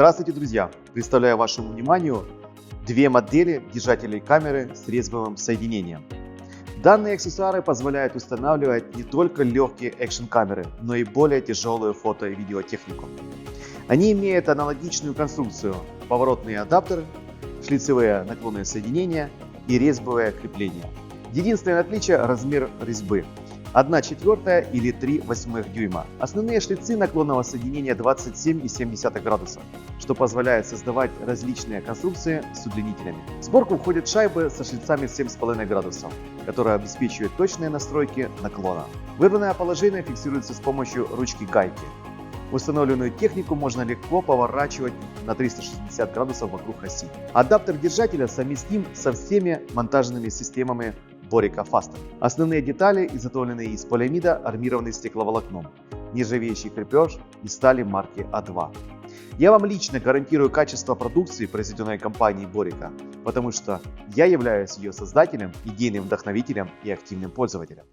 Здравствуйте, друзья! Представляю вашему вниманию две модели держателей камеры с резьбовым соединением. Данные аксессуары позволяют устанавливать не только легкие экшн-камеры, но и более тяжелую фото- и видеотехнику. Они имеют аналогичную конструкцию, поворотные адаптеры, шлицевые наклонные соединения и резьбовое крепление. Единственное отличие – размер резьбы. 1 четвертая или 3 восьмых дюйма. Основные шлицы наклонного соединения 27,7 градуса, что позволяет создавать различные конструкции с удлинителями. В сборку входят шайбы со шлицами 7,5 градусов, которые обеспечивают точные настройки наклона. Выбранное положение фиксируется с помощью ручки гайки. Установленную технику можно легко поворачивать на 360 градусов вокруг оси. Адаптер держателя совместим со всеми монтажными системами Борика Faster. Основные детали изготовлены из полиамида, армированный стекловолокном, нержавеющий крепеж из стали марки А2. Я вам лично гарантирую качество продукции, произведенной компанией Борика, потому что я являюсь ее создателем, идейным вдохновителем и активным пользователем.